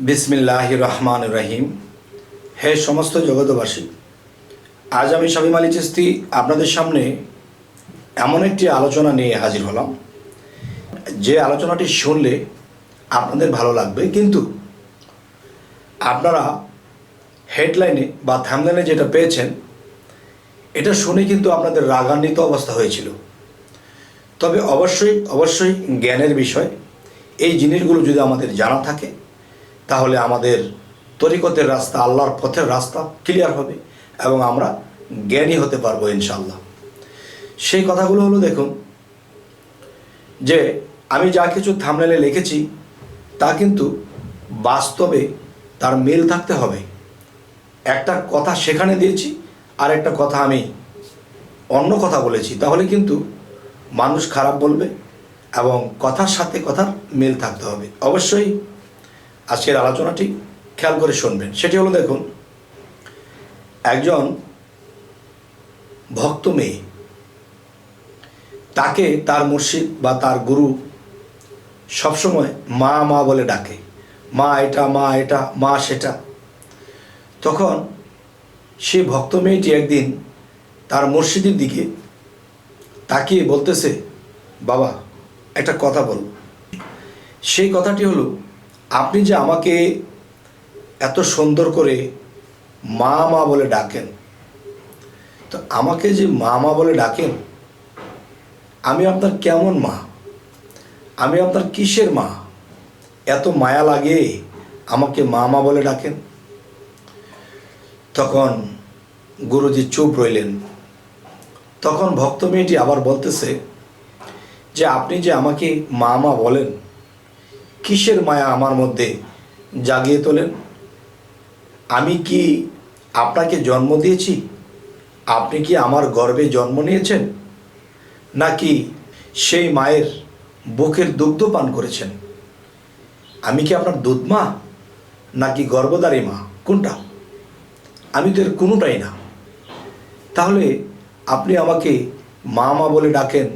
বিসমিল্লাহ রহমান রহিম। হে সমস্ত জগতবাসী আজ আমি শামিম আলী চিস্তি আপনাদের সামনে এমন একটি আলোচনা নিয়ে হাজির হলাম। যে আলোচনাটি শুনলে আপনাদের ভালো লাগবে, কিন্তু আপনারা হেডলাইনে বা থামলাইনে যেটা পেয়েছেন, এটা শুনে কিন্তু আপনাদের রাগান্বিত অবস্থা হয়েছিল। তবে অবশ্যই অবশ্যই জ্ঞানের বিষয়, এই জিনিসগুলো যদি আমাদের জানা থাকে তাহলে আমাদের তরিকতের রাস্তা, আল্লাহর পথের রাস্তা ক্লিয়ার হবে এবং আমরা জ্ঞানী হতে পারব ইনশাল্লাহ সেই কথাগুলো হলো দেখুন, যে আমি যা কিছু থামনেলে লিখেছি, তা কিন্তু বাস্তবে তার মিল থাকতে হবে। একটা কথা সেখানে দিয়েছি, আর একটা কথা আমি অন্য কথা বলেছি। তাহলে কিন্তু মানুষ খারাপ বলবে এবং কথার সাথে কথার মিল থাকতে হবে। অবশ্যই আজকের আলোচনাটি খেয়াল করে শুনবেন। সেটি হলো দেখুন, একজন ভক্ত মেয়ে, তাকে তার মুর্শিদ বা তার গুরু সবসময় মা মা বলে ডাকে। মা এটা মা এটা, মা সেটা। তখন সে ভক্ত মেয়েটি একদিন তার মুর্শিদের দিকে তাকিয়ে বলতেছে, বাবা, একটা কথা বল। সেই কথাটি হলো আপনি যে আমাকে এত সুন্দর করে মা মা বলে ডাকেন, তো আমাকে যে মা মা বলে ডাকেন, আমি আপনার কেমন মা? আমি আপনার কিসের মা? এত মায়া লাগে আমাকে মা মা বলে ডাকেন। তখন গুরুজি চুপ রইলেন। তখন ভক্ত মেয়েটি আবার বলতেছে যে, আপনি যে আমাকে মা মা বলেন কিসের মায়া আমার মধ্যে জাগিয়ে তোলেন? আমি কি আপনাকে জন্ম দিয়েছি? আপনি কি আমার গর্বে জন্ম নিয়েছেন? নাকি সেই মায়ের বুকের দুগ্ধ পান করেছেন? আমি কি আপনার দুধ মা নাকি গর্ভদারী মা? কোনটা? আমি তো এর কোনোটাই না। তাহলে আপনি আমাকে মা মা বলে ডাকেন,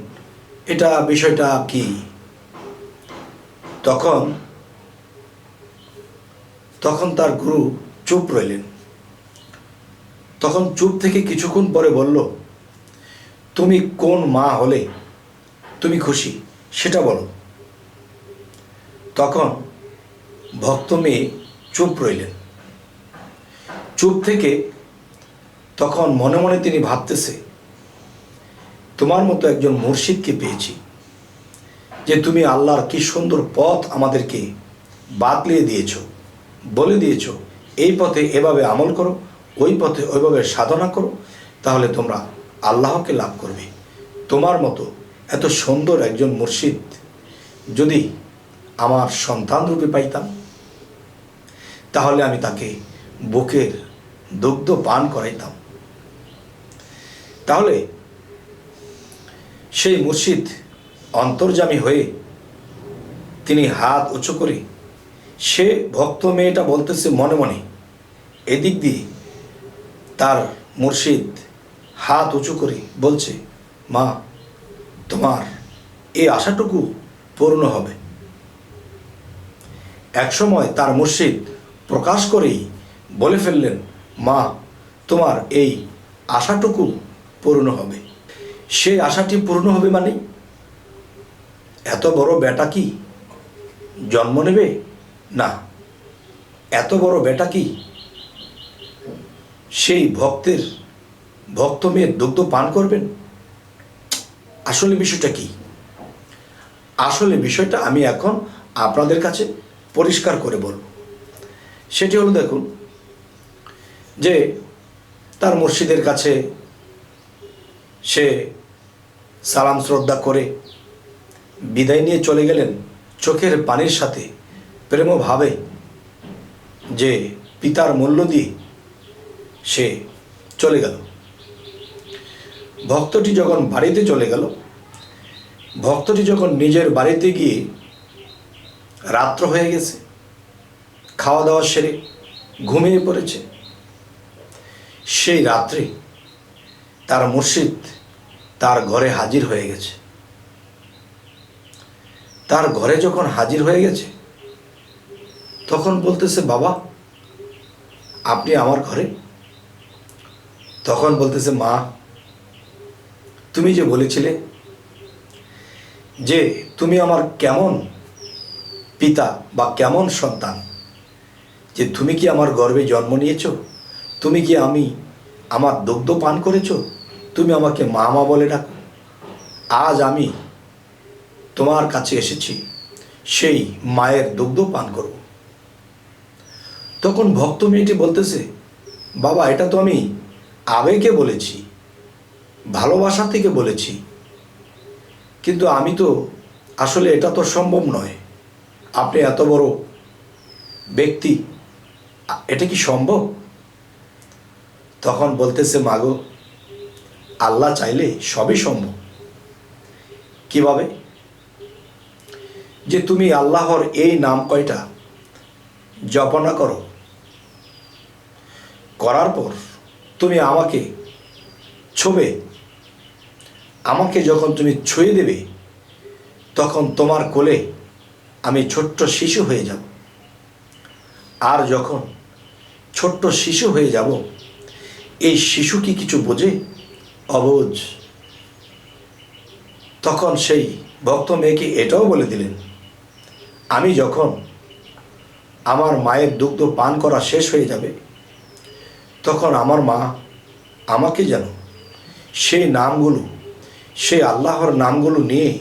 এটা বিষয়টা কি? তখন তখন তার গুরু চুপ রইলেন। তখন চুপ থেকে কিছুক্ষণ পরে বলল, তুমি কোন মা হলে তুমি খুশি, সেটা বলো। তখন ভক্ত মেয়ে চুপ রইলেন। চুপ থেকে তখন মনে মনে তিনি ভাবতেছে, তোমার মতো একজন মুর্শিদকে পেয়েছি যে তুমি আল্লাহর কি সুন্দর পথ আমাদেরকে বাতলিয়ে দিয়েছ, বলে দিয়েছ, এই পথে এভাবে আমল করো, ওই পথে ওইভাবে সাধনা করো, তাহলে তোমরা আল্লাহকে লাভ করবে। তোমার মতো এত সুন্দর একজন মুর্শিদ যদি আমার সন্তান রূপে পাইতাম, তাহলে আমি তাকে বুকের দুগ্ধ পান করাইতাম। তাহলে সেই মুর্শিদ অন্তর্জামী হয়ে তিনি হাত উঁচু করে, সে ভক্ত মেয়েটা বলতেছে মনে মনে, এদিক দিয়ে তার মুর্শিদ হাত উঁচু করে বলছে, মা, তোমার এই আশাটুকু পূর্ণ হবে। একসময় তার মুর্শিদ প্রকাশ করেই বলে ফেললেন, মা, তোমার এই আশাটুকু পূর্ণ হবে। সেই আশাটি পূর্ণ হবে মানে? এত বড় বেটা কি? জন্ম নেবে? না। এত বড় বেটা কি? সেই ভক্তের, ভক্ত মেয়ের দুগ্ধ পান করবেন? আসলে বিষয়টা কি? আসলে বিষয়টা আমি এখন আপনাদের কাছে পরিষ্কার করে বলব। সেটি হলো দেখুন, যে তার মুর্শিদের কাছে সে সালাম শ্রদ্ধা করে বিদায় নিয়ে চলে গেলেন চোখের পানির সাথে প্রেমভাবে যে পিতার মূল্য দিয়ে সে চলে গেল। ভক্তটি যখন বাড়িতে চলে গেল, ভক্তটি যখন নিজের বাড়িতে গিয়ে রাত্র হয়ে গেছে, খাওয়া দাওয়া সেরে ঘুমিয়ে পড়েছে, সেই রাত্রে তার মুর্শিদ তার ঘরে হাজির হয়ে গেছে। তার ঘরে যখন হাজির হয়ে গেছে, তখন বলতেছে, বাবা, আপনি আমার ঘরে? তখন বলতেছে, মা, তুমি যে বলেছিলে যে তুমি আমার কেমন পিতা বা কেমন সন্তান, যে তুমি কি আমার গর্বে জন্ম নিয়েছো? তুমি কি আমি আমার দুগ্ধ পান করেছ? তুমি আমাকে মা মা বলে ডাকো। আজ আমি তোমার কাছে এসেছি। সেই মায়ের দুগ্ধ পান করব তখন ভক্ত মেয়েটি বলতেছে, বাবা, এটা তো আমি আবেগে বলেছি, ভালোবাসা থেকে বলেছি। কিন্তু আমি তো আসলে এটা তো সম্ভব নয়। আপনি এত বড় ব্যক্তি, এটা কি সম্ভব? তখন বলতেছে, মাগো, আল্লাহ চাইলে সবই সম্ভব। কীভাবে? যে তুমি আল্লাহর এই নাম কয়টা? জপনা করো। করার পর তুমি আমাকে ছোবে। আমাকে যখন তুমি ছুঁয়ে দেবে, তখন তোমার কোলে আমি ছোট্ট শিশু হয়ে যাব। আর যখন ছোট্ট শিশু হয়ে যাব, এই শিশু কি কিছু বোঝে? অবুঝ। তখন সেই ভক্ত মেয়েকে এটাও বলে দিলেন আমি যখন আমার মায়ের দুগ্ধ পান করা শেষ হয়ে যাবে, তখন আমার মা আমাকে যেন সেই নামগুলো, সেই আল্লাহর নামগুলো নিয়ে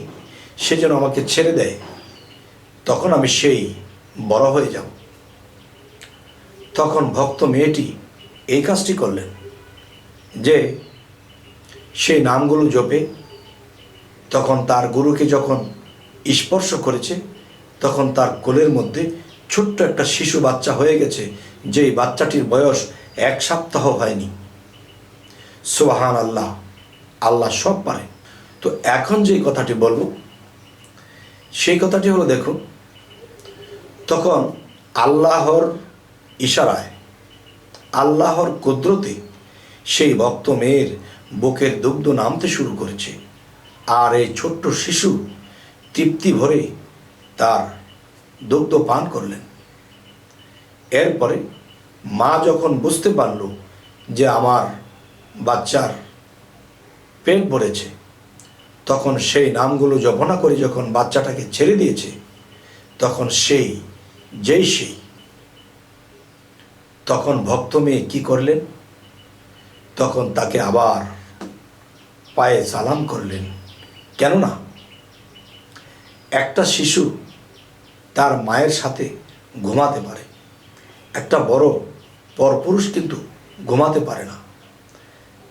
সে যেন আমাকে ছেড়ে দেয়, তখন আমি সেই বড় হয়ে যাব। তখন ভক্ত মেয়েটি এই কাজটি করলেন যে, সেই নামগুলো জপে, তখন তার গুরুকে যখন স্পর্শ করেছে তখন তার কোলের মধ্যে ছোট্ট একটা শিশু বাচ্চা হয়ে গেছে, যেই বাচ্চাটির বয়স এক সপ্তাহ হয়নি। সোহান আল্লাহ আল্লাহ সব পারে। তো এখন যে কথাটি বলব, সেই কথাটি হলো দেখুন তখন আল্লাহর ইশারায়, আল্লাহর কুদরতে সেই ভক্ত মেয়ের বুকের দুগ্ধ নামতে শুরু করেছে। আর এই ছোট্ট শিশু তৃপ্তি ভরে তার দুগ্ধ পান করলেন। এরপরে মা যখন বুঝতে পারল যে আমার বাচ্চার পেট ভরেছে, তখন সেই নামগুলো জপনা করে যখন বাচ্চাটাকে ছেড়ে দিয়েছে, তখন সেই, যেই সেই, তখন ভক্ত মেয়ে কী করলেন? তখন তাকে আবার পায়ে সালাম করলেন। কেননা একটা শিশু তার মায়ের সাথে ঘুমাতে পারে। একটা বড় পরপুরুষ কিন্তু ঘুমাতে পারে না।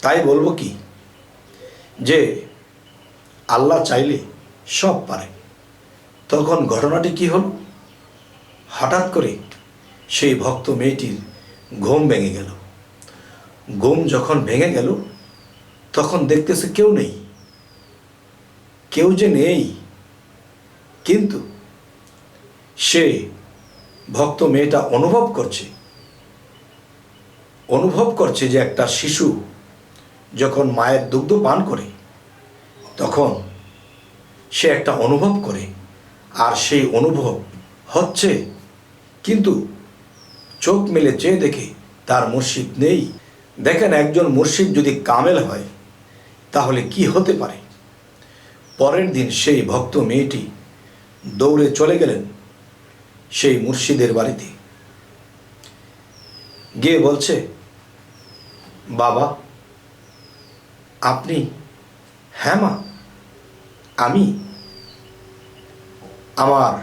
তাই বলব কি? যে আল্লাহ চাইলে সব পারে। তখন ঘটনাটি কি হল? হঠাৎ করে সেই ভক্ত মেয়েটির ঘুম ভেঙে গেল। ঘুম যখন ভেঙে গেল, তখন দেখতেছে কেউ নেই। কেউ যে নেই। কিন্তু সে ভক্ত মেয়েটা অনুভব করছে। অনুভব করছে যে একটা শিশু যখন মায়ের দুগ্ধ পান করে, তখন সে একটা অনুভব করে, আর সেই অনুভব হচ্ছে কিন্তু চোখ মেলে চেয়ে দেখে তার মুর্শিদ নেই। দেখেন একজন মুর্শিদ যদি কামেল হয়, তাহলে কি হতে পারে? পরের দিন সেই ভক্ত মেয়েটি দৌড়ে চলে গেলেন। সেই মুর্শিদের বাড়িতে। গিয়ে বলছে, বাবা, আপনি হ্যাঁ মা, আমি আমার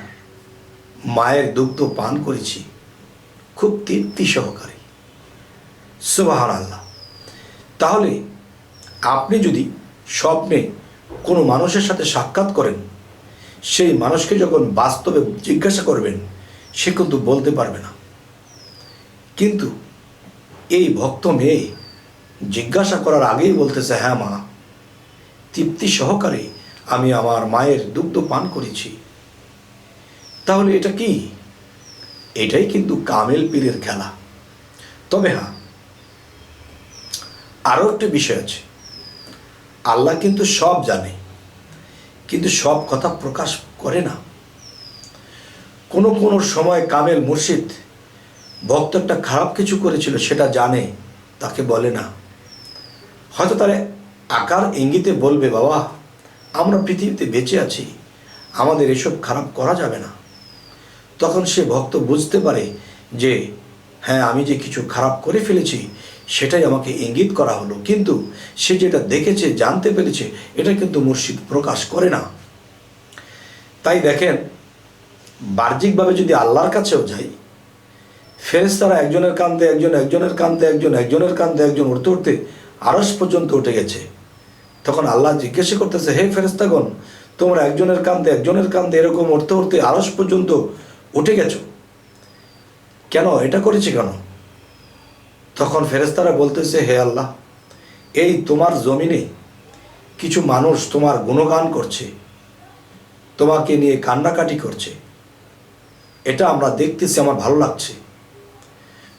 মায়ের দুগ্ধ পান করেছি, খুব তৃপ্তি সহকারে। সুবাহান আল্লাহ তাহলে আপনি যদি স্বপ্নে কোনো মানুষের সাথে সাক্ষাৎ করেন, সেই মানুষকে যখন বাস্তবে জিজ্ঞাসা করবেন সে কিন্তু বলতে পারবে না। কিন্তু এই ভক্ত মেয়ে জিজ্ঞাসা করার আগেই বলতেছে হ্যাঁ মা, তৃপ্তি সহকারে আমি আমার মায়ের দুগ্ধ পান করেছি। তাহলে এটা কি? এটাই কিন্তু কামেল পীরের খেলা। তবে হ্যাঁ আরও একটা বিষয় আছে। আল্লাহ কিন্তু সব জানে, কিন্তু সব কথা প্রকাশ করে না। কোনো কোনো সময় কামেল মুর্শিদ ভক্ত একটা খারাপ কিছু করেছিল, সেটা জানে, তাকে বলে না। হয়তো তার আকার ইঙ্গিতে বলবে, বাবা, আমরা পৃথিবীতে বেঁচে আছি, আমাদের এসব খারাপ করা যাবে না। তখন সে ভক্ত বুঝতে পারে যে হ্যাঁ আমি যে কিছু খারাপ করে ফেলেছি, সেটাই আমাকে ইঙ্গিত করা হলো। কিন্তু সে যেটা দেখেছে, জানতে পেরেছে, এটা কিন্তু মুর্শিদ প্রকাশ করে না। তাই দেখেন বাহ্যিকভাবে যদি আল্লাহর কাছেও যাই ফেরেস্তারা একজনের কান্দে একজন, একজনের কান্দে একজন, একজনের কান্দে একজন উঠতে উঠতে আরস পর্যন্ত উঠে গেছে। তখন আল্লাহ জিজ্ঞেস করতেছে, হে ফেরেস্তাগণ তোমরা একজনের কান্দে একজনের কান্দে এরকম উঠতে উঠতে আরস পর্যন্ত উঠে গেছো? কেন? এটা করেছে কেন? তখন ফেরেস্তারা বলতেছে, হে আল্লাহ, এই তোমার জমিনে কিছু মানুষ তোমার গুণগান করছে, তোমাকে নিয়ে কান্নাকাটি করছে। এটা আমরা দেখতেছি, আমার ভালো লাগছে।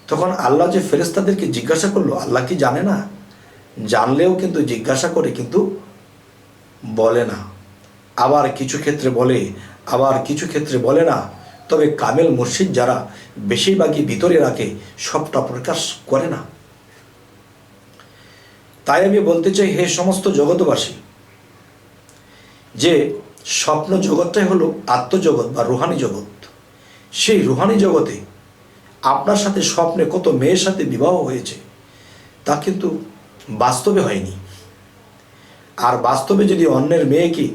তখন আল্লাহ যে ফেরেস্তাদেরকে জিজ্ঞাসা করল, আল্লাহ কি জানে না? জানলেও কিন্তু জিজ্ঞাসা করে কিন্তু বলে না। আবার কিছু ক্ষেত্রে বলে, আবার কিছু ক্ষেত্রে বলে না। তবে কামেল মুর্শিদ যারা বেশিরভাগই ভিতরে রাখে, সবটা প্রকাশ করে না। তাই আমি বলতে চাই, হে সমস্ত জগতবাসী যে স্বপ্ন জগৎটাই হলো আত্মজগৎ বা রুহানি জগৎ। সেই রুহানি জগতে আপনার সাথে স্বপ্নে কত মেয়ের সাথে বিবাহ হয়েছে, তা কিন্তু বাস্তবে হয়নি। আর বাস্তবে যদি অন্যের মেয়েকে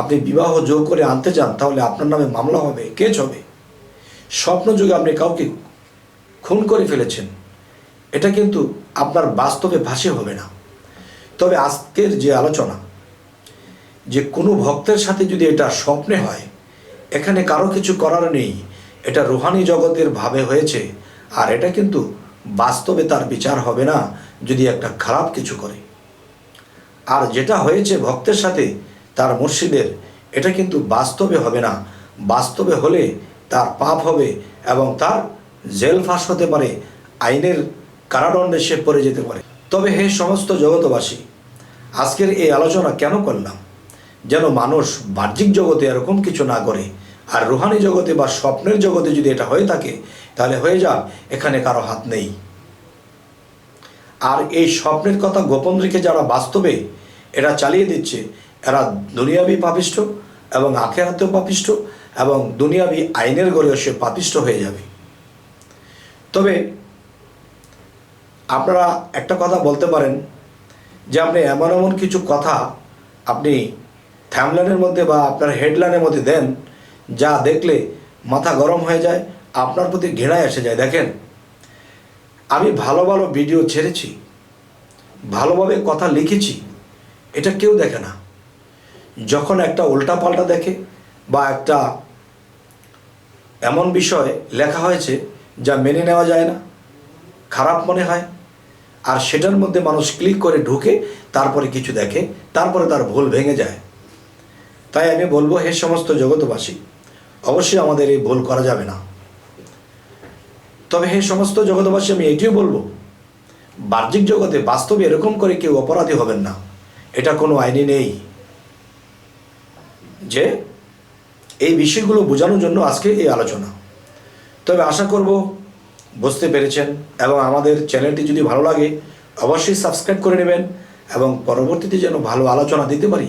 আপনি বিবাহ যোগ করে আনতে চান, তাহলে আপনার নামে মামলা হবে কেস হবে। স্বপ্ন যুগে আপনি কাউকে খুন করে ফেলেছেন, এটা কিন্তু আপনার বাস্তবে ভাসে হবে না। তবে আজকের যে আলোচনা, যে কোনো ভক্তের সাথে যদি এটা স্বপ্নে হয়, এখানে কারও কিছু করার নেই এটা রুহানি জগতের ভাবে হয়েছে, আর এটা কিন্তু বাস্তবে তার বিচার হবে না যদি একটা খারাপ কিছু করে। আর যেটা হয়েছে ভক্তের সাথে, তার মুর্শিদের, এটা কিন্তু বাস্তবে হবে না। বাস্তবে হলে তার পাপ হবে এবং তার জেল ফাঁস হতে পারে, আইনের কারাদণ্ডে সে পড়ে যেতে পারে। তবে হে সমস্ত জগতবাসী আজকের এই আলোচনা কেন করলাম? যেন মানুষ বাহ্যিক জগতে এরকম কিছু না করে আর রুহানি জগতে বা স্বপ্নের জগতে যদি এটা হয়ে থাকে, তাহলে হয়ে যাক এখানে কারও হাত নেই। আর এই স্বপ্নের কথা গোপন রেখে যারা বাস্তবে, এরা চালিয়ে দিচ্ছে, এরা দুনিয়াবি পাপিষ্ট এবং আখেরাতেও পাপিষ্ট এবং দুনিয়াবি আইনের গড়েও সে পাপিষ্ট হয়ে যাবে। তবে আপনারা একটা কথা বলতে পারেন, যে আপনি এমন এমন কিছু কথা আপনি থ্যামলাইনের মধ্যে বা আপনার হেডলাইনের মধ্যে দেন যা দেখলে মাথা গরম হয়ে যায়, আপনার প্রতি ঘৃণায় এসে যায়। দেখেন, আমি ভালো ভালো ভিডিও ছেড়েছি, ভালোভাবে কথা লিখেছি, এটা কেউ দেখে না। যখন একটা উল্টা পাল্টা দেখে বা একটা এমন বিষয় লেখা হয়েছে যা মেনে নেওয়া যায় না, খারাপ মনে হয়, আর সেটার মধ্যে মানুষ ক্লিক করে ঢুকে তারপরে কিছু দেখে, তারপরে তার ভুল ভেঙে যায়। তাই আমি বলব হে সমস্ত জগতবাসী অবশ্যই আমাদের এই ভুল করা যাবে না। তবে হে সমস্ত জগতবাসী আমি এটিও বলব, বাহ্যিক জগতে বাস্তবে এরকম করে কেউ অপরাধী হবেন না। এটা কোনো আইনে নেই যে এই বিষয়গুলো বোঝানোর জন্য আজকে এই আলোচনা। তবে আশা করব বুঝতে পেরেছেন এবং আমাদের চ্যানেলটি যদি ভালো লাগে, অবশ্যই সাবস্ক্রাইব করে নেবেন এবং পরবর্তীতে যেন ভালো আলোচনা দিতে পারি